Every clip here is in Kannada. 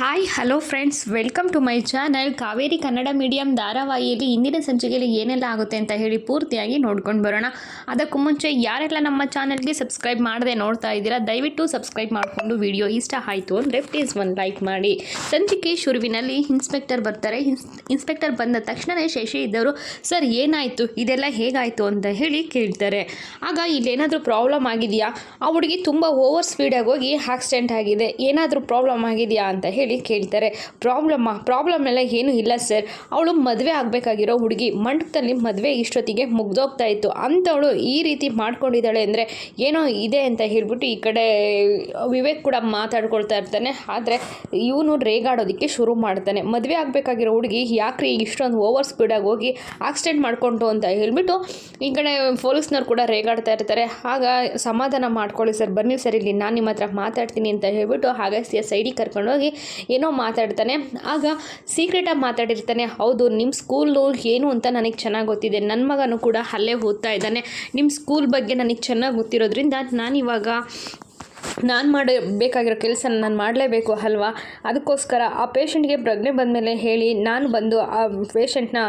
Hi hello friends welcome to my channel Kaveri Kannada medium ಧಾರಾವಾಹಿಯಲ್ಲಿ ಇಂದಿನ ಸಂಚಿಕೆಯಲ್ಲಿ ಏನೆಲ್ಲ ಆಗುತ್ತೆ ಅಂತ ಹೇಳಿ ಪೂರ್ತಿಯಾಗಿ ನೋಡ್ಕೊಂಡು ಬರೋಣ. ಅದಕ್ಕೂ ಮುಂಚೆ ಯಾರೆಲ್ಲ ನಮ್ಮ ಚಾನಲ್ಗೆ ಸಬ್ಸ್ಕ್ರೈಬ್ ಮಾಡದೆ ನೋಡ್ತಾ ಇದ್ದೀರಾ, ದಯವಿಟ್ಟು ಸಬ್ಸ್ಕ್ರೈಬ್ ಮಾಡಿಕೊಂಡು ವಿಡಿಯೋ ಇಷ್ಟ ಆಯಿತು ಅಂದರೆ ಪ್ಲೀಸ್ ಒಂದು ಲೈಕ್ ಮಾಡಿ. ಸಂಚಿಕೆ ಶುರುವಿನಲ್ಲಿ ಇನ್ಸ್ಪೆಕ್ಟರ್ ಬರ್ತಾರೆ. ಇನ್ಸ್ಪೆಕ್ಟರ್ ಬಂದ ತಕ್ಷಣವೇ ಶಶಿ ಇದ್ದವರು, ಸರ್, ಏನಾಯಿತು? ಇದೆಲ್ಲ ಹೇಗಾಯಿತು? ಅಂತ ಹೇಳಿ ಕೇಳ್ತಾರೆ. ಆಗ ಇಲ್ಲೇನಾದರೂ ಪ್ರಾಬ್ಲಮ್ ಆಗಿದೆಯಾ? ಆ ಹುಡುಗಿ ತುಂಬ ಓವರ್ ಸ್ಪೀಡಾಗಿ ಹೋಗಿ ಆಕ್ಸಿಡೆಂಟ್ ಆಗಿದೆ. ಏನಾದರೂ ಪ್ರಾಬ್ಲಮ್ ಆಗಿದೆಯಾ ಅಂತ ಹೇಳಿ ಕೇಳ್ತಾರೆ ಪ್ರಾಬ್ಲಮ್ ಪ್ರಾಬ್ಲಮ್ ಎಲ್ಲ ಏನೂ ಇಲ್ಲ ಸರ್. ಅವಳು ಮದುವೆ ಆಗಬೇಕಾಗಿರೋ ಹುಡುಗಿ ಮಂಟಪದಲ್ಲಿ ಮದುವೆ ಇಷ್ಟೊತ್ತಿಗೆ ಮುಗ್ದೋಗ್ತಾ ಇತ್ತು. ಅಂಥವಳು ಈ ರೀತಿ ಮಾಡ್ಕೊಂಡಿದ್ದಾಳೆ ಅಂದರೆ ಏನೋ ಇದೆ ಅಂತ ಹೇಳ್ಬಿಟ್ಟು ಈ ಕಡೆ ವಿವೇಕ್ ಕೂಡ ಮಾತಾಡ್ಕೊಳ್ತಾ ಇರ್ತಾನೆ. ಆದರೆ ಇವನು ರೇಗಾಡೋದಕ್ಕೆ ಶುರು ಮಾಡ್ತಾನೆ. ಮದುವೆ ಆಗಬೇಕಾಗಿರೋ ಹುಡುಗಿ ಯಾಕ್ರಿ ಇಷ್ಟೊಂದು ಓವರ್ ಸ್ಪೀಡಾಗಿ ಹೋಗಿ ಆಕ್ಸಿಡೆಂಟ್ ಮಾಡ್ಕೊಂಡು ಅಂತ ಹೇಳ್ಬಿಟ್ಟು ಈ ಕಡೆ ಪೊಲೀಸ್ನವ್ರು ಕೂಡ ರೇಗಾಡ್ತಾ ಇರ್ತಾರೆ. ಆಗ ಸಮಾಧಾನ ಮಾಡ್ಕೊಳ್ಳಿ ಸರ್, ಬನ್ನಿ ಸರ್ ಇಲ್ಲಿ, ನಾನು ನಿಮ್ಮ ಹತ್ರ ಮಾತಾಡ್ತೀನಿ ಅಂತ ಹೇಳ್ಬಿಟ್ಟು ಹಾಗೆ ಸೈಡಿಗೆ ಕರ್ಕೊಂಡೋಗಿ ಏನೋ ಮಾತಾಡ್ತಾನೆ. ಆಗ ಸೀಕ್ರೆಟಾಗಿ ಮಾತಾಡಿರ್ತಾನೆ, ಹೌದು ನಿಮ್ಮ ಸ್ಕೂಲು ಏನು ಅಂತ ನನಗೆ ಚೆನ್ನಾಗಿ ಗೊತ್ತಿದೆ. ನನ್ನ ಮಗನೂ ಕೂಡ ಅಲ್ಲೇ ಓದ್ತಾ ಇದ್ದಾನೆ. ನಿಮ್ಮ ಸ್ಕೂಲ್ ಬಗ್ಗೆ ನನಗೆ ಚೆನ್ನಾಗಿ ಗೊತ್ತಿರೋದ್ರಿಂದ ನಾನಿವಾಗ ನಾನು ಮಾಡಬೇಕಾಗಿರೋ ಕೆಲಸ ನಾನು ಮಾಡಲೇಬೇಕು ಅಲ್ವಾ? ಅದಕ್ಕೋಸ್ಕರ ಆ ಪೇಷಂಟ್ಗೆ ಪ್ರಜ್ಞೆ ಬಂದಮೇಲೆ ಹೇಳಿ, ನಾನು ಬಂದು ಆ ಪೇಷಂಟ್ನ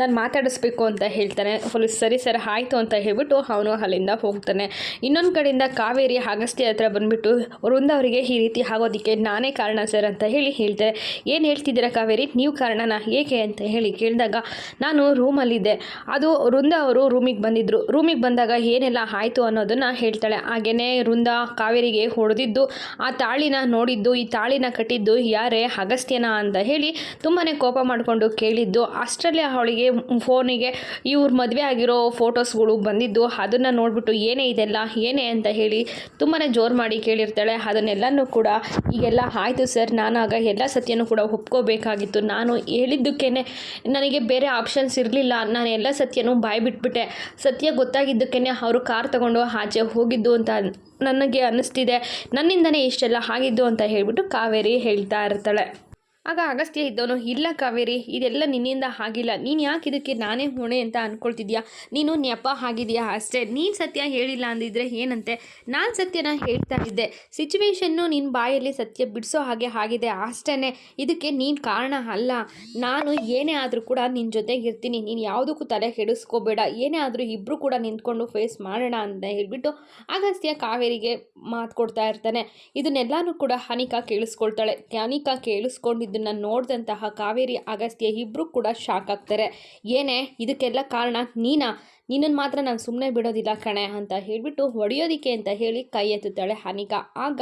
ನಾನು ಮಾತಾಡಿಸ್ಬೇಕು ಅಂತ ಹೇಳ್ತಾನೆ. ಫುಲ್ ಸರಿ ಸರ್ ಆಯಿತು ಅಂತ ಹೇಳ್ಬಿಟ್ಟು ಅವನು ಅಲ್ಲಿಂದ ಹೋಗ್ತಾನೆ. ಇನ್ನೊಂದು ಕಡೆಯಿಂದ ಕಾವೇರಿ ಅಗಸ್ತಿ ಹತ್ರ ಬಂದುಬಿಟ್ಟು ವೃಂದ ಅವರಿಗೆ ಈ ರೀತಿ ಆಗೋದಕ್ಕೆ ನಾನೇ ಕಾರಣ ಸರ್ ಅಂತ ಹೇಳಿ ಹೇಳ್ತಾರೆ. ಏನು ಹೇಳ್ತಿದ್ದೀರಾ ಕಾವೇರಿ? ನೀವು ಕಾರಣನ ಏಕೆ ಅಂತ ಹೇಳಿ ಕೇಳಿದಾಗ, ನಾನು ರೂಮಲ್ಲಿದ್ದೆ. ಅದು ವೃಂದ ಅವರು ರೂಮಿಗೆ ಬಂದಿದ್ದರು ರೂಮಿಗೆ ಬಂದಾಗ ಏನೆಲ್ಲ ಆಯಿತು ಅನ್ನೋದನ್ನು ಹೇಳ್ತಾಳೆ. ಹಾಗೆಯೇ ವೃಂದ ಕಾವೇರಿಗೆ ಹೊಡೆದಿದ್ದು, ಆ ತಾಳಿನ ನೋಡಿದ್ದು, ಈ ತಾಳಿನ ಕಟ್ಟಿದ್ದು ಯಾರೇ ಅಗಸ್ತ್ಯನ ಅಂತ ಹೇಳಿ ತುಂಬಾ ಕೋಪ ಮಾಡಿಕೊಂಡು ಕೇಳಿದ್ದು. ಅಷ್ಟರಲ್ಲಿ ಅವಳಿಗೆ ಫೋನಿಗೆ ಇವ್ರ ಮದುವೆ ಆಗಿರೋ ಫೋಟೋಸ್ಗಳು ಬಂದಿದ್ದು, ಅದನ್ನು ನೋಡಿಬಿಟ್ಟು ಏನೇ ಇದೆಲ್ಲ, ಏನೇ ಅಂತ ಹೇಳಿ ತುಂಬಾ ಜೋರು ಮಾಡಿ ಕೇಳಿರ್ತಾಳೆ. ಅದನ್ನೆಲ್ಲನೂ ಕೂಡ ಈಗೆಲ್ಲ ಆಯಿತು ಸರ್ ನಾನು ಆಗ ಎಲ್ಲ ಸತ್ಯನೂ ಕೂಡ ಒಪ್ಕೋಬೇಕಾಗಿತ್ತು. ನಾನು ಹೇಳಿದ್ದಕ್ಕೇ ನನಗೆ ಬೇರೆ ಆಪ್ಷನ್ಸ್ ಇರಲಿಲ್ಲ. ನಾನು ಎಲ್ಲ ಸತ್ಯನೂ ಬಾಯ್ಬಿಟ್ಬಿಟ್ಟೆ ಸತ್ಯ ಗೊತ್ತಾಗಿದ್ದಕ್ಕೇ ಅವರು ಕಾರ್ ತಗೊಂಡು ಆಚೆ ಹೋಗಿದ್ದು ಅಂತ ನನಗೆ ಅನ್ನಿಸ್ತಿದೆ. ನನ್ನಿಂದನೇ ಇಷ್ಟೆಲ್ಲ ಆಗಿದ್ದು ಅಂತ ಹೇಳಿಬಿಟ್ಟು ಕಾವೇರಿ ಹೇಳ್ತಾ ಇರ್ತಾಳೆ. ಆಗ ಅಗಸ್ತ್ಯ ಇದ್ದವನು, ಇಲ್ಲ ಕಾವೇರಿ, ಇದೆಲ್ಲ ನಿನ್ನಿಂದ ಆಗಿಲ್ಲ. ನೀನು ಯಾಕೆ ಇದಕ್ಕೆ ನಾನೇ ಹೊಣೆ ಅಂತ ಅಂದ್ಕೊಳ್ತಿದ್ಯಾ ನೀನು ನೆಪ ಆಗಿದೆಯಾ ಅಷ್ಟೇ, ನೀನು ಸತ್ಯ ಹೇಳಿಲ್ಲ ಅಂದಿದ್ರೆ ಏನಂತೆ? ನಾನು ಸತ್ಯನ ಹೇಳ್ತಾ ಇದ್ದೆ. ಸಿಚುವೇಶನ್ನು ನಿನ್ನ ಬಾಯಲ್ಲಿ ಸತ್ಯ ಬಿಡಿಸೋ ಹಾಗೆ ಆಗಿದೆ. ಅಷ್ಟೇ ಇದಕ್ಕೆ ನೀನು ಕಾರಣ ಅಲ್ಲ. ನಾನು ಏನೇ ಆದರೂ ಕೂಡ ನಿನ್ನ ಜೊತೆಗೆ ಇರ್ತೀನಿ. ನೀನು ಯಾವುದಕ್ಕೂ ತಲೆ ಕೆಡಿಸ್ಕೋಬೇಡ. ಏನೇ ಆದರೂ ಇಬ್ಬರು ಕೂಡ ನಿಂತ್ಕೊಂಡು ಫೇಸ್ ಮಾಡೋಣ ಅಂತ ಹೇಳ್ಬಿಟ್ಟು ಅಗಸ್ತ್ಯ ಕಾವೇರಿಗೆ ಮಾತು ಕೊಡ್ತಾ ಇರ್ತಾನೆ. ಇದನ್ನೆಲ್ಲನೂ ಕೂಡ ಹನಿಕಾ ಕೇಳಿಸ್ಕೊಳ್ತಾಳೆ. ಹನಿಕಾ ಕೇಳಿಸ್ಕೊಂಡಿದ್ದನ್ನು ನೋಡಿದಂತಹ ಕಾವೇರಿ, ಅಗಸ್ತ್ಯ ಇಬ್ಬರು ಕೂಡ ಶಾಕ್ ಆಗ್ತಾರೆ. ಏನೇ, ಇದಕ್ಕೆಲ್ಲ ಕಾರಣ ನೀನಾ? ನಿನ್ನನ್ನು ಮಾತ್ರ ನಾನು ಸುಮ್ಮನೆ ಬಿಡೋದಿಲ್ಲ ಕಣೆ ಅಂತ ಹೇಳಿಬಿಟ್ಟು ಹೊಡೆಯೋದಿಕ್ಕೆ ಅಂತ ಹೇಳಿ ಕೈ ಎತ್ತುತ್ತಾಳೆ ಹನಿಕ. ಆಗ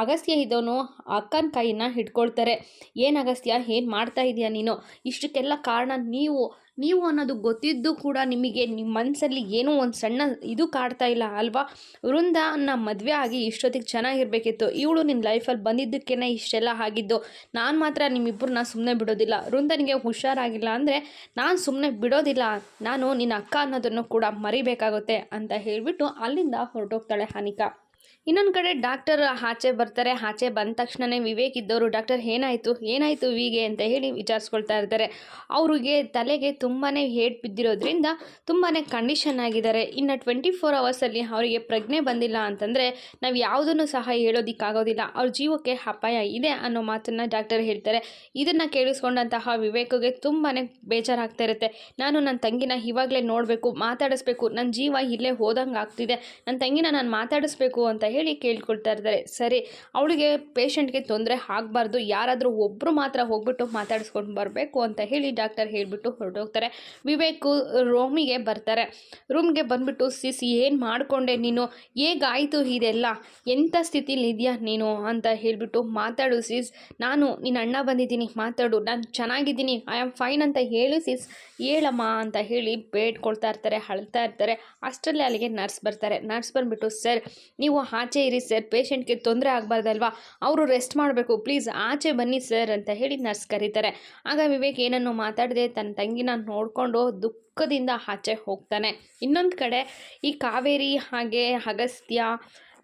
ಅಗಸ್ತ್ಯ ಇದ್ದವನು ಅಕ್ಕನ ಕೈನ ಹಿಡ್ಕೊಳ್ತಾರೆ. ಏನು ಅಗಸ್ತ್ಯ, ಏನು ಮಾಡ್ತಾ ಇದೆಯಾ ನೀನು? ಇಷ್ಟಕ್ಕೆಲ್ಲ ಕಾರಣ ನೀವು. ನೀವು ಅನ್ನೋದು ಗೊತ್ತಿದ್ದು ಕೂಡ ನಿಮಗೆ ನಿಮ್ಮ ಮನಸ್ಸಲ್ಲಿ ಏನೋ ಒಂದು ಸಣ್ಣ ಇದು ಕಾಡ್ತಾ ಇಲ್ಲ ಅಲ್ವಾ? ವೃಂದನ ಮದುವೆ ಆಗಿ ಇಷ್ಟೊತ್ತಿಗೆ ಚೆನ್ನಾಗಿರ್ಬೇಕಿತ್ತು. ಇವಳು ನಿನ್ನ ಲೈಫಲ್ಲಿ ಬಂದಿದ್ದಕ್ಕೇನೆ ಇಷ್ಟೆಲ್ಲ ಆಗಿದ್ದು. ನಾನು ಮಾತ್ರ ನಿಮ್ಮಿಬ್ಬರನ್ನ ಸುಮ್ಮನೆ ಬಿಡೋದಿಲ್ಲ. ವೃಂದನಿಗೆ ಹುಷಾರಾಗಿಲ್ಲ ಅಂದರೆ ನಾನು ಸುಮ್ಮನೆ ಬಿಡೋದಿಲ್ಲ. ನಾನು ನಿನ್ನ ಅಕ್ಕ ಅನ್ನೋದನ್ನು ಕೂಡ ಮರಿಬೇಕಾಗುತ್ತೆ ಅಂತ ಹೇಳಿಬಿಟ್ಟು ಅಲ್ಲಿಂದ ಹೊರಟೋಗ್ತಾಳೆ ಹನಿಕಾ. ಇನ್ನೊಂದು ಕಡೆ ಡಾಕ್ಟರ್ ಆಚೆ ಬರ್ತಾರೆ, ಆಚೆ ಬಂದ ತಕ್ಷಣವೇ ವಿವೇಕ್ ಇದ್ದವರು, ಡಾಕ್ಟರ್ ಏನಾಯಿತು ಏನಾಯಿತು ವಿಗೆ ಅಂತ ಹೇಳಿ ವಿಚಾರಿಸ್ಕೊಳ್ತಾ ಇರ್ತಾರೆ. ಅವ್ರಿಗೆ ತಲೆಗೆ ತುಂಬಾ ಹೇಟ್ ಬಿದ್ದಿರೋದ್ರಿಂದ ತುಂಬಾ ಕಂಡೀಷನ್ ಆಗಿದ್ದಾರೆ. ಇನ್ನು ಟ್ವೆಂಟಿ ಫೋರ್ ಅವರ್ಸಲ್ಲಿ ಅವರಿಗೆ ಪ್ರಜ್ಞೆ ಬಂದಿಲ್ಲ ಅಂತಂದರೆ ನಾವು ಯಾವುದನ್ನು ಸಹ ಹೇಳೋದಕ್ಕಾಗೋದಿಲ್ಲ. ಅವ್ರ ಜೀವಕ್ಕೆ ಅಪಾಯ ಇದೆ ಅನ್ನೋ ಮಾತನ್ನು ಡಾಕ್ಟರ್ ಹೇಳ್ತಾರೆ. ಇದನ್ನು ಕೇಳಿಸ್ಕೊಂಡಂತಹ ವಿವೇಕಗೆ ತುಂಬಾ ಬೇಜಾರಾಗ್ತಾ ಇರುತ್ತೆ. ನಾನು ನನ್ನ ತಂಗಿನ ಇವಾಗಲೇ ನೋಡಬೇಕು, ಮಾತಾಡಿಸ್ಬೇಕು ನನ್ನ ಜೀವ ಇಲ್ಲೇ ಹೋದಂಗೆ ಆಗ್ತಿದೆ. ನನ್ನ ತಂಗಿನ ನಾನು ಮಾತಾಡಿಸ್ಬೇಕು ಅಂತ ಹೇಳಿ ಕೇಳ್ಕೊಳ್ತಾ ಇರ್ತಾರೆ. ಸರಿ, ಅವಳಿಗೆ ಪೇಷಂಟ್ಗೆ ತೊಂದರೆ ಆಗಬಾರ್ದು. ಯಾರಾದರೂ ಒಬ್ಬರು ಮಾತ್ರ ಹೋಗ್ಬಿಟ್ಟು ಮಾತಾಡಿಸ್ಕೊಂಡು ಬರಬೇಕು ಅಂತ ಹೇಳಿ ಡಾಕ್ಟರ್ ಹೇಳಿಬಿಟ್ಟು ಹೊರಟೋಗ್ತಾರೆ. ವಿವೇಕ್ ರೂಮಿಗೆ ಬರ್ತಾರೆ. ರೂಮ್ಗೆ ಬಂದುಬಿಟ್ಟು, ಸಿಸ್, ಏನು ಮಾಡಿಕೊಂಡೆ ನೀನು? ಹೇಗಾಯಿತು ಇದೆಲ್ಲ? ಎಂಥ ಸ್ಥಿತಿಲಿ ಇದೆಯಾ ನೀನು? ಅಂತ ಹೇಳಿಬಿಟ್ಟು, ಮಾತಾಡು ಸಿಸ್. ನಾನು, ನಿನ್ನ ಅಣ್ಣ ಬಂದಿದ್ದೀನಿ. ಮಾತಾಡು. ನಾನು ಚೆನ್ನಾಗಿದ್ದೀನಿ. ಐ ಆಮ್ ಫೈನ್ ಅಂತ ಹೇಳು ಸಿಸ್. ಹೇಳಮ್ಮ ಅಂತ ಹೇಳಿ ಬೇಡ್ಕೊಳ್ತಾ ಇರ್ತಾರೆ, ಅಳ್ತಾ ಇರ್ತಾರೆ. ಅಷ್ಟರಲ್ಲಿ ಅಲ್ಲಿಗೆ ನರ್ಸ್ ಬರ್ತಾರೆ. ನರ್ಸ್ ಬಂದುಬಿಟ್ಟು, ಸರ್, ನೀವು ಆಚೆ ಇರಿ ಸರ್, ಪೇಷಂಟ್ಗೆ ತೊಂದರೆ ಆಗಬಾರ್ದಲ್ವಾ? ಅವರು ರೆಸ್ಟ್ ಮಾಡಬೇಕು, ಪ್ಲೀಸ್ ಆಚೆ ಬನ್ನಿ ಸರ್ ಅಂತ ಹೇಳಿ ನರ್ಸ್ ಕರೀತಾರೆ. ಆಗ ವಿವೇಕ್ ಏನನ್ನು ಮಾತಾಡದೆ ತನ್ನ ತಂಗಿನ ನೋಡಿಕೊಂಡು ದುಃಖದಿಂದ ಆಚೆ ಹೋಗ್ತಾನೆ. ಇನ್ನೊಂದು ಕಡೆ ಈ ಕಾವೇರಿ ಹಾಗೆ ಅಗಸ್ತ್ಯ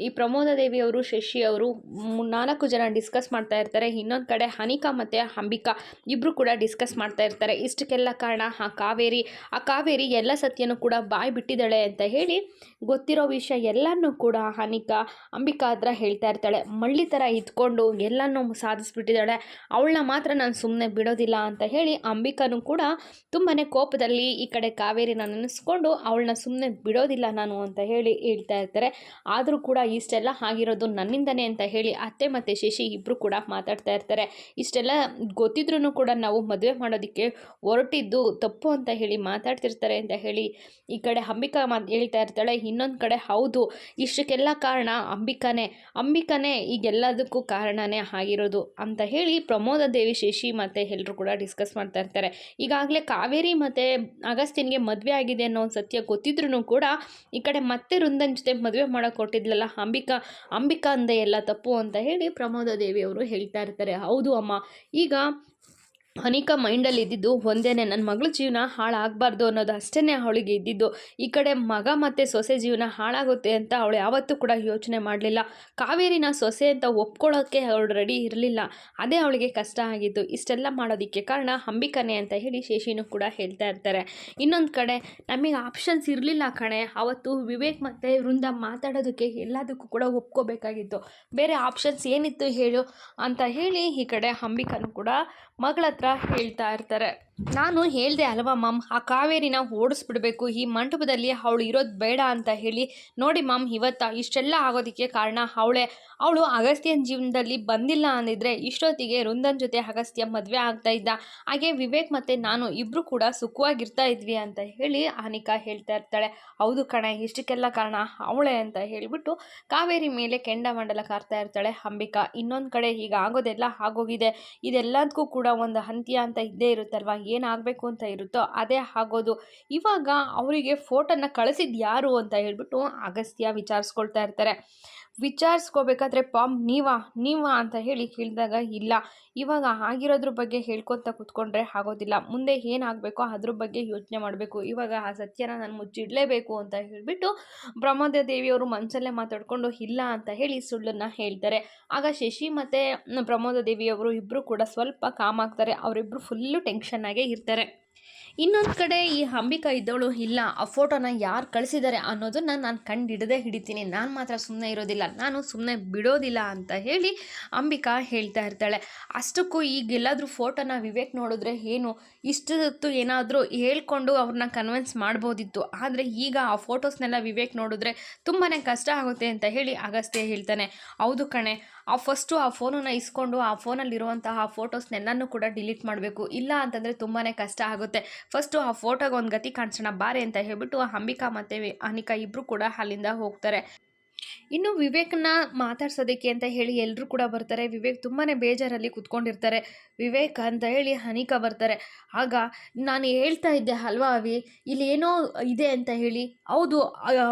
ಈ ಪ್ರಮೋದ ದೇವಿ ಅವರು, ಶಶಿ ಅವರು ನಾಲ್ಕು ಜನ ಡಿಸ್ಕಸ್ ಮಾಡ್ತಾ ಇರ್ತಾರೆ. ಇನ್ನೊಂದು ಕಡೆ ಹನಿಕಾ ಮತ್ತು ಅಂಬಿಕಾ ಇಬ್ಬರು ಕೂಡ ಡಿಸ್ಕಸ್ ಮಾಡ್ತಾ ಇರ್ತಾರೆ. ಇಷ್ಟಕ್ಕೆಲ್ಲ ಕಾರಣ ಆ ಕಾವೇರಿ. ಆ ಕಾವೇರಿ ಎಲ್ಲ ಸತ್ಯನೂ ಕೂಡ ಬಾಯಿ ಬಿಟ್ಟಿದ್ದಾಳೆ ಅಂತ ಹೇಳಿ ಗೊತ್ತಿರೋ ವಿಷಯ ಎಲ್ಲನೂ ಕೂಡ ಹನಿಕಾ, ಅಂಬಿಕಾ ಹತ್ರ ಹೇಳ್ತಾ ಇರ್ತಾಳೆ. ಮಳ್ಳಿ ಥರ ಇದ್ಕೊಂಡು ಎಲ್ಲನೂ ಸಾಧಿಸ್ಬಿಟ್ಟಿದ್ದಾಳೆ. ಅವಳನ್ನ ಮಾತ್ರ ನಾನು ಸುಮ್ಮನೆ ಬಿಡೋದಿಲ್ಲ ಅಂತ ಹೇಳಿ ಅಂಬಿಕಾನೂ ಕೂಡ ತುಂಬಾ ಕೋಪದಲ್ಲಿ ಈ ಕಡೆ ಕಾವೇರಿನ ನೆನೆಸ್ಕೊಂಡು ಅವಳನ್ನ ಸುಮ್ಮನೆ ಬಿಡೋದಿಲ್ಲ ನಾನು ಅಂತ ಹೇಳಿ ಹೇಳ್ತಾ ಇರ್ತಾರೆ. ಆದರೂ ಕೂಡ ಇಷ್ಟೆಲ್ಲ ಆಗಿರೋದು ನನ್ನಿಂದನೇ ಅಂತ ಹೇಳಿ ಅತ್ತೆ ಮತ್ತು ಶಶಿ ಇಬ್ಬರು ಕೂಡ ಮಾತಾಡ್ತಾ ಇರ್ತಾರೆ. ಇಷ್ಟೆಲ್ಲ ಗೊತ್ತಿದ್ರೂ ಕೂಡ ನಾವು ಮದುವೆ ಮಾಡೋದಕ್ಕೆ ಹೊರಟಿದ್ದು ತಪ್ಪು ಅಂತ ಹೇಳಿ ಮಾತಾಡ್ತಿರ್ತಾರೆ ಅಂತ ಹೇಳಿ ಈ ಕಡೆ ಅಂಬಿಕಾ ಮಾತು ಹೇಳ್ತಾ ಇರ್ತಾಳೆ. ಇನ್ನೊಂದು ಕಡೆ ಹೌದು, ಇಷ್ಟಕ್ಕೆಲ್ಲ ಕಾರಣ ಅಂಬಿಕಾನೇ. ಅಂಬಿಕಾನೇ ಈಗೆಲ್ಲದಕ್ಕೂ ಕಾರಣನೇ ಆಗಿರೋದು ಅಂತ ಹೇಳಿ ಪ್ರಮೋದ ದೇವಿ, ಶಶಿ ಮತ್ತು ಎಲ್ಲರೂ ಕೂಡ ಡಿಸ್ಕಸ್ ಮಾಡ್ತಾ ಇರ್ತಾರೆ. ಈಗಾಗಲೇ ಕಾವೇರಿ ಮತ್ತು ಅಗಸ್ಟಿನ್ಗೆ ಮದುವೆ ಆಗಿದೆ ಅನ್ನೋ ಒಂದು ಸತ್ಯ ಗೊತ್ತಿದ್ರೂ ಕೂಡ ಈ ಕಡೆ ಮತ್ತೆ ವೃಂದನ್ ಜೊತೆ ಮದುವೆ ಮಾಡೋಕೆ ಕೊಟ್ಟಿದ್ಲಲ್ಲ ಅಂಬಿಕಾ ಅಂಬಿಕಾ ಅಂದೆ ಎಲ್ಲ ತಪ್ಪು ಅಂತ ಹೇಳಿ ಪ್ರಮೋದ ದೇವಿ ಅವರು ಹೇಳ್ತಾ ಇರ್ತಾರೆ. ಹೌದು ಅಮ್ಮ. ಈಗ ಅನಿಕಾ ಮೈಂಡಲ್ಲಿ ಇದ್ದಿದ್ದು ಒಂದೇನೆ ನನ್ನ ಮಗಳ ಜೀವನ ಹಾಳಾಗಬಾರ್ದು ಅನ್ನೋದು ಅಷ್ಟೇ ಅವಳಿಗೆ ಇದ್ದಿದ್ದು. ಈ ಕಡೆ ಮಗ ಮತ್ತು ಸೊಸೆ ಜೀವನ ಹಾಳಾಗುತ್ತೆ ಅಂತ ಅವಳು ಯಾವತ್ತೂ ಕೂಡ ಯೋಚನೆ ಮಾಡಲಿಲ್ಲ. ಕಾವೇರಿನ ಸೊಸೆ ಅಂತ ಒಪ್ಕೊಳ್ಳೋಕ್ಕೆ ಅವಳು ರೆಡಿ ಇರಲಿಲ್ಲ. ಅದೇ ಅವಳಿಗೆ ಕಷ್ಟ ಆಗಿತ್ತು ಇಷ್ಟೆಲ್ಲ ಮಾಡೋದಕ್ಕೆ ಕಾರಣ ಅಂಬಿಕಾನೇ ಅಂತ ಹೇಳಿ ಶೇಷಿನೂ ಕೂಡ ಹೇಳ್ತಾ ಇರ್ತಾರೆ. ಇನ್ನೊಂದು ಕಡೆ, ನಮಗೆ ಆಪ್ಷನ್ಸ್ ಇರಲಿಲ್ಲ ಕಣೆ. ಅವತ್ತು ವಿವೇಕ್ ಮತ್ತು ವೃಂದ ಮಾತಾಡೋದಕ್ಕೆ ಎಲ್ಲದಕ್ಕೂ ಕೂಡ ಒಪ್ಕೋಬೇಕಾಗಿತ್ತು. ಬೇರೆ ಆಪ್ಷನ್ಸ್ ಏನಿತ್ತು ಹೇಳು? ಅಂತ ಹೇಳಿ ಈ ಕಡೆ ಅಂಬಿಕನೂ ಕೂಡ ಮಗಳ ಹತ್ರ ಹೇಳ್ತಾ ಇರ್ತಾರೆ. ನಾನು ಹೇಳಿದೆ ಅಲ್ವಾ, ಮಾಮ್, ಆ ಕಾವೇರಿನ ಓಡಿಸ್ಬಿಡ್ಬೇಕು. ಈ ಮಂಟಪದಲ್ಲಿ ಅವಳು ಇರೋದು ಬೇಡ ಅಂತ ಹೇಳಿ. ನೋಡಿ ಮಾಮ್, ಇವತ್ತ ಇಷ್ಟೆಲ್ಲ ಆಗೋದಕ್ಕೆ ಕಾರಣ ಅವಳೇ. ಅವಳು ಅಗಸ್ತ್ಯನ ಜೀವನದಲ್ಲಿ ಬಂದಿಲ್ಲ ಅಂದಿದ್ರೆ ಇಷ್ಟೊತ್ತಿಗೆ ವೃಂದನ್ ಜೊತೆ ಅಗಸ್ತ್ಯ ಮದುವೆ ಆಗ್ತಾ ಇದ್ದ. ಹಾಗೆ ವಿವೇಕ್ ಮತ್ತು ನಾನು ಇಬ್ಬರು ಕೂಡ ಸುಖವಾಗಿರ್ತಾ ಇದ್ವಿ ಅಂತ ಹೇಳಿ ಅನಿಕಾ ಹೇಳ್ತಾ ಇರ್ತಾಳೆ. ಹೌದು ಕಣೆ, ಇಷ್ಟಕ್ಕೆಲ್ಲ ಕಾರಣ ಅವಳೆ ಅಂತ ಹೇಳಿಬಿಟ್ಟು ಕಾವೇರಿ ಮೇಲೆ ಕೆಂಡಮಂಡಲ ಕಾರ್ತಾ ಇರ್ತಾಳೆ ಅಂಬಿಕಾ. ಇನ್ನೊಂದು ಕಡೆ ಈಗ ಆಗೋದೆಲ್ಲ ಆಗೋಗಿದೆ. ಇದೆಲ್ಲದಕ್ಕೂ ಕೂಡ ಒಂದು ಅಂತ್ಯ ಅಂತ ಇದ್ದೇ ಇರುತ್ತಲ್ವ ಏನಾಗಬೇಕು ಅಂತ ಇರುತ್ತೋ ಅದೇ ಆಗೋದು. ಇವಾಗ ಅವರಿಗೆ ಫೋಟೋನ ಕಳಿಸಿದ್ದು ಯಾರು ಅಂತ ಹೇಳ್ಬಿಟ್ಟು ಅಗಸ್ತ್ಯ ವಿಚಾರಿಸ್ಕೊಳ್ತಾ ಇರ್ತಾರೆ. ವಿಚಾರಿಸ್ಕೋಬೇಕಾದ್ರೆ, ಪಾಮ್, ನೀವಾ? ನೀವಾ? ಅಂತ ಹೇಳಿ ಕೇಳಿದಾಗ, ಇಲ್ಲ. ಇವಾಗ ಆಗಿರೋದ್ರ ಬಗ್ಗೆ ಹೇಳ್ಕೊತ ಕೂತ್ಕೊಂಡ್ರೆ ಆಗೋದಿಲ್ಲ. ಮುಂದೆ ಏನಾಗಬೇಕೋ ಅದ್ರ ಬಗ್ಗೆ ಯೋಚನೆ ಮಾಡಬೇಕು. ಇವಾಗ ಆ ಸತ್ಯನ ನಾನು ಮುಚ್ಚಿಡಲೇಬೇಕು ಅಂತ ಹೇಳಿಬಿಟ್ಟು ಪ್ರಮೋದ ದೇವಿಯವರು ಮನಸ್ಸಲ್ಲೇ ಮಾತಾಡಿಕೊಂಡು, ಇಲ್ಲ ಅಂತ ಹೇಳಿ ಸುಳ್ಳನ್ನು ಹೇಳ್ತಾರೆ. ಆಗ ಶಶಿ ಮತ್ತು ಪ್ರಮೋದ ದೇವಿಯವರು ಇಬ್ಬರು ಕೂಡ ಸ್ವಲ್ಪ ಕಾಮ್ ಆಗ್ತಾರೆ ಅವರಿಬ್ಬರು ಫುಲ್ಲು ಟೆನ್ಷನ್ನಾಗೇ ಇರ್ತಾರೆ. ಇನ್ನೊಂದು ಕಡೆ ಈ ಅಂಬಿಕಾ ಇದ್ದವಳು ಇಲ್ಲ, ಆ ಫೋಟೋನ ಯಾರು ಕಳಿಸಿದ್ದಾರೆ ಅನ್ನೋದನ್ನು ನಾನು ಕಂಡು ಹಿಡಿತೀನಿ. ನಾನು ಮಾತ್ರ ಸುಮ್ಮನೆ ಇರೋದಿಲ್ಲ, ನಾನು ಸುಮ್ಮನೆ ಬಿಡೋದಿಲ್ಲ ಅಂತ ಹೇಳಿ ಅಂಬಿಕಾ ಹೇಳ್ತಾ ಇರ್ತಾಳೆ. ಅಷ್ಟಕ್ಕೂ ಈಗ ಎಲ್ಲಾದರೂ ಫೋಟೋನ ವಿವೇಕ್ ನೋಡಿದ್ರೆ ಏನು, ಇಷ್ಟೊತ್ತು ಏನಾದರೂ ಹೇಳ್ಕೊಂಡು ಅವ್ರನ್ನ ಕನ್ವಿನ್ಸ್ ಮಾಡ್ಬೋದಿತ್ತು. ಆದರೆ ಈಗ ಆ ಫೋಟೋಸ್ನೆಲ್ಲ ವಿವೇಕ್ ನೋಡಿದ್ರೆ ತುಂಬಾ ಕಷ್ಟ ಆಗುತ್ತೆ ಅಂತ ಹೇಳಿ ಅಗಸ್ತ್ಯ ಹೇಳ್ತಾನೆ. ಹೌದು ಕಣೆ ಆ ಫಸ್ಟು ಆ ಫೋನನ್ನು ಇಸ್ಕೊಂಡು ಆ ಫೋನಲ್ಲಿರುವಂತಹ ಫೋಟೋಸ್ನೆಲ್ಲನೂ ಕೂಡ ಡಿಲೀಟ್ ಮಾಡಬೇಕು. ಇಲ್ಲ ಅಂತಂದರೆ ತುಂಬಾ ಕಷ್ಟ ಆಗುತ್ತೆ. ಫಸ್ಟು ಆ ಫೋಟೋಗೆ ಒಂದು ಗತಿ ಕಾಣಿಸೋಣ, ಬಾರೆ ಅಂತ ಹೇಳ್ಬಿಟ್ಟು ಅಂಬಿಕಾ ಮತ್ತು ಅನಿಕಾ ಇಬ್ಬರು ಕೂಡ ಅಲ್ಲಿಂದ ಹೋಗ್ತಾರೆ. ಇನ್ನು ವಿವೇಕ್ನ ಮಾತಾಡ್ಸೋದಕ್ಕೆ ಅಂತ ಹೇಳಿ ಎಲ್ಲರೂ ಕೂಡ ಬರ್ತಾರೆ. ವಿವೇಕ್ ತುಂಬಾ ಬೇಜಾರಲ್ಲಿ ಕೂತ್ಕೊಂಡಿರ್ತಾರೆ. ವಿವೇಕ್ ಅಂತ ಹೇಳಿ ಹನಿಕಾ ಬರ್ತಾರೆ. ಆಗ ನಾನು ಹೇಳ್ತಾ ಇದ್ದೆ ಅಲ್ವಾ ಅವಿ? ಇಲ್ಲಿ ಏನೋ ಇದೆ ಅಂತ ಹೇಳಿ. ಹೌದು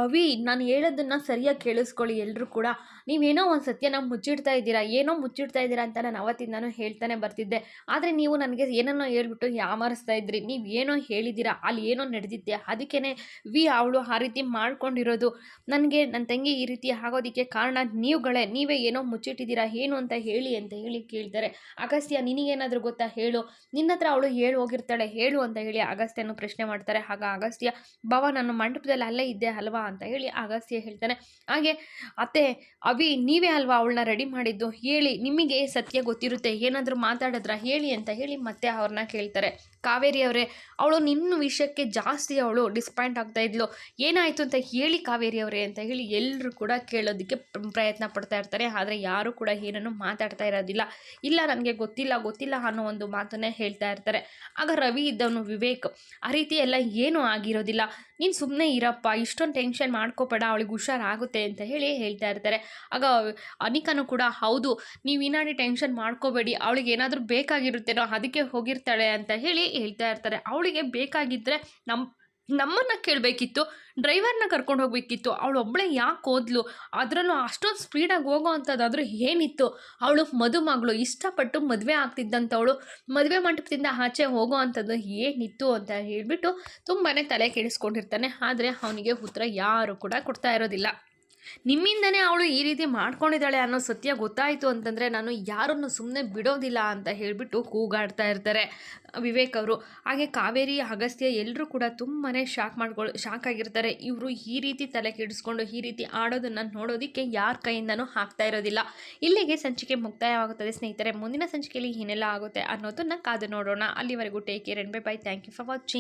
ಅವಿ, ನಾನು ಹೇಳೋದನ್ನು ಸರಿಯಾಗಿ ಕೇಳಿಸ್ಕೊಳ್ಳಿ ಎಲ್ಲರೂ ಕೂಡ. ನೀವೇನೋ ಒಂದು ಸತ್ಯನ ಮುಚ್ಚಿಡ್ತಾ ಇದ್ದೀರಾ? ಏನೋ ಮುಚ್ಚಿಡ್ತಾ ಇದ್ದೀರಾ ಅಂತ ನಾನು ಅವತ್ತಿಂದ ನಾನು ಹೇಳ್ತಾನೆ ಬರ್ತಿದ್ದೆ. ಆದರೆ ನೀವು ನನಗೆ ಏನನ್ನೋ ಹೇಳ್ಬಿಟ್ಟು ಯಾಮಾರಿಸ್ತಾ ಇದ್ರಿ. ನೀವು ಏನೋ ಹೇಳಿದ್ದೀರಾ? ಅಲ್ಲಿ ಏನೋ ನಡೆದಿದ್ದೆ ಅದಕ್ಕೇ ವಿ ಅವಳು ಆ ರೀತಿ ಮಾಡ್ಕೊಂಡಿರೋದು. ನನಗೆ ನನ್ನ ತಂಗಿ ಈ ರೀತಿ ಆಗೋದಕ್ಕೆ ಕಾರಣ ನೀವುಗಳೇ, ನೀವೇ ಏನೋ ಮುಚ್ಚಿಟ್ಟಿದ್ದೀರಾ, ಏನು ಅಂತ ಹೇಳಿ ಅಂತ ಹೇಳಿ ಕೇಳ್ತಾರೆ. ಅಗಸ್ತ್ಯ ನಿನಗೇನಾದರೂ ಗೊತ್ತಾ? ಹೇಳು. ನಿನ್ನ ಹತ್ರ ಅವಳು ಹೇಳಿ ಹೋಗಿರ್ತಾಳೆ, ಹೇಳು ಅಂತ ಹೇಳಿ ಅಗಸ್ತ್ಯನು ಪ್ರಶ್ನೆ ಮಾಡ್ತಾರೆ. ಆಗ ಅಗಸ್ತ್ಯ ಬಾವ ನಾನು ಮಂಟಪದಲ್ಲಿ ಅಲ್ಲೇ ಇದ್ದೆ ಅಲ್ವಾ? ಅಂತ ಹೇಳಿ ಅಗಸ್ತ್ಯ ಹೇಳ್ತಾನೆ. ಹಾಗೆ, ಅತ್ತೆ ಅವಿ ನೀವೇ ಅಲ್ವಾ ಅವಳನ್ನ ರೆಡಿ ಮಾಡಿದ್ದು? ಹೇಳಿ, ನಿಮಗೆ ಸತ್ಯ ಗೊತ್ತಿರುತ್ತೆ. ಏನಾದರೂ ಮಾತಾಡಿದ್ರ? ಹೇಳಿ ಅಂತ ಹೇಳಿ ಮತ್ತೆ ಅವ್ರನ್ನ ಕೇಳ್ತಾರೆ. ಕಾವೇರಿ ಅವರೇ, ಅವಳು ನಿನ್ನ ವಿಷಯಕ್ಕೆ ಜಾಸ್ತಿ ಅವಳು ಡಿಸಪಾಯಿಂಟ್ ಆಗ್ತಾ ಇದ್ಲು. ಏನಾಯಿತು ಅಂತ ಹೇಳಿ ಕಾವೇರಿ ಅವರೇ ಅಂತ ಹೇಳಿ ಎಲ್ಲರೂ ಕೂಡ ಕೇಳೋದಕ್ಕೆ ಪ್ರಯತ್ನ ಪಡ್ತಾ ಇರ್ತಾರೆ. ಆದರೆ ಯಾರು ಕೂಡ ಏನನ್ನು ಮಾತಾಡ್ತಾ ಇರೋದಿಲ್ಲ. ಇಲ್ಲ, ನನಗೆ ಗೊತ್ತಿಲ್ಲ ಗೊತ್ತಿಲ್ಲ ಅನ್ನೋ ಒಂದು ಮಾತನ್ನೇ ಹೇಳ್ತಾ ಇರ್ತಾರೆ. ಆಗ ರವಿ ಇದ್ದವನು ವಿವೇಕ್, ಆ ರೀತಿ ಎಲ್ಲ ಏನೂ ಆಗಿರೋದಿಲ್ಲ. ನೀನು ಸುಮ್ಮನೆ ಇರಪ್ಪ, ಇಷ್ಟೊಂದು ಟೆನ್ಷನ್ ಮಾಡ್ಕೋಬೇಡ, ಅವಳಿಗೆ ಹುಷಾರಾಗುತ್ತೆ ಅಂತ ಹೇಳಿ ಹೇಳ್ತಾ ಇರ್ತಾರೆ. ಆಗ ಅನಿಕನು ಕೂಡ, ಹೌದು, ನೀವು ಏನಾದ್ರೂ ಟೆನ್ಷನ್ ಮಾಡ್ಕೋಬೇಡಿ, ಅವಳಿಗೆ ಏನಾದರೂ ಬೇಕಾಗಿರುತ್ತೇನೋ, ಅದಕ್ಕೆ ಹೋಗಿರ್ತಾಳೆ ಅಂತ ಹೇಳಿ ಹೇಳ್ತಾ ಇರ್ತಾರೆ. ಅವಳಿಗೆ ಬೇಕಾಗಿದ್ದರೆ ನಮ್ಮ ನಮ್ಮನ್ನು ಕೇಳಬೇಕಿತ್ತು, ಡ್ರೈವರ್ನ ಕರ್ಕೊಂಡು ಹೋಗಬೇಕಿತ್ತು, ಅವಳು ಒಬ್ಬಳೇ ಯಾಕೆ ಹೋದ್ಲು, ಅದರಲ್ಲೂ ಅಷ್ಟೊಂದು ಸ್ಪೀಡಾಗಿ ಹೋಗೋ ಅಂಥದ್ದಾದರೂ ಏನಿತ್ತು. ಅವಳು ಮದುಮಗಳು ಇಷ್ಟಪಟ್ಟು ಮದುವೆ ಆಗ್ತಿದ್ದಂಥವಳು, ಮದುವೆ ಮಂಟಪದಿಂದ ಆಚೆ ಹೋಗೋ ಅಂಥದ್ದು ಏನಿತ್ತು ಅಂತ ಹೇಳಿಬಿಟ್ಟು ತುಂಬಾ ತಲೆ ಕೆಡಿಸ್ಕೊಂಡಿರ್ತಾನೆ. ಆದರೆ ಅವನಿಗೆ ಉತ್ತರ ಯಾರು ಕೂಡ ಕೊಡ್ತಾ ಇರೋದಿಲ್ಲ. ನಿಮ್ಮಿಂದನೇ ಅವಳು ಈ ರೀತಿ ಮಾಡ್ಕೊಂಡಿದ್ದಾಳೆ ಅನ್ನೋ ಸತ್ಯ ಗೊತ್ತಾಯಿತು ಅಂತಂದರೆ ನಾನು ಯಾರನ್ನು ಸುಮ್ಮನೆ ಬಿಡೋದಿಲ್ಲ ಅಂತ ಹೇಳಿಬಿಟ್ಟು ಕೂಗಾಡ್ತಾ ಇರ್ತಾರೆ ವಿವೇಕ್ ಅವರು. ಹಾಗೆ ಕಾವೇರಿ, ಅಗಸ್ತ್ಯ ಎಲ್ಲರೂ ಕೂಡ ತುಂಬಾ ಶಾಕ್ ಮಾಡ್ಕೊಳ್ ಶಾಕ್ ಆಗಿರ್ತಾರೆ. ಇವರು ಈ ರೀತಿ ತಲೆ ಕೆಡಿಸ್ಕೊಂಡು ಈ ರೀತಿ ಆಡೋದನ್ನು ನೋಡೋದಕ್ಕೆ ಯಾರ ಕೈಯಿಂದನೂ ಹಾಕ್ತಾ ಇರೋದಿಲ್ಲ. ಇಲ್ಲಿಗೆ ಸಂಚಿಕೆ ಮುಕ್ತಾಯವಾಗುತ್ತದೆ. ಸ್ನೇಹಿತರೆ, ಮುಂದಿನ ಸಂಚಿಕೆಯಲ್ಲಿ ಏನೆಲ್ಲ ಆಗುತ್ತೆ ಅನ್ನೋದನ್ನು ಕಾದು ನೋಡೋಣ. ಅಲ್ಲಿವರೆಗೂ take care and bye bye thank you for watching